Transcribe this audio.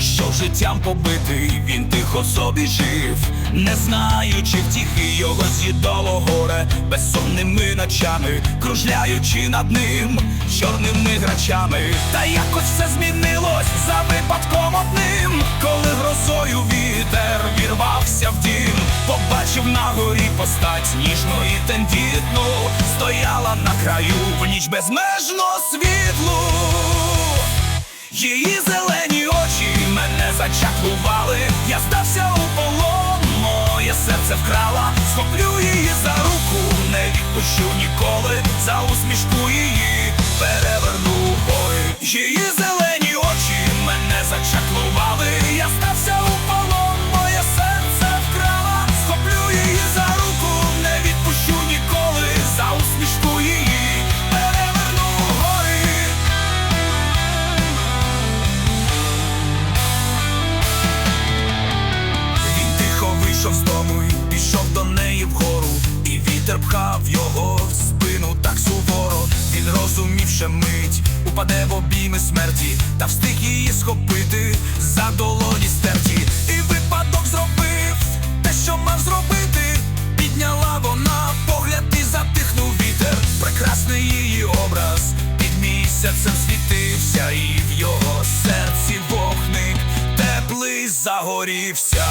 що життям побитий, він тихо собі жив, не знаючи втіхи, його з'їдало горе безсонними ночами, кружляючи над ним чорними грачами. Та якось все змінилось за випадком одним, коли грозою вітер вірвався в дім, побачив на горі постать ніжну і тендітну, стояла на краю в ніч безмежно світлу. Її зачаклували, я здався у полон, моє серце вкрала, схоплю її за руку, не відпущу ніколи, за усмішку упаде в обійми смерті, та встиг її схопити за долоні стерті. І випадок зробив те, що мав зробити. Підняла вона погляд і затихнув вітер. Прекрасний її образ під місяцем світився, і в його серці вогник теплий загорівся.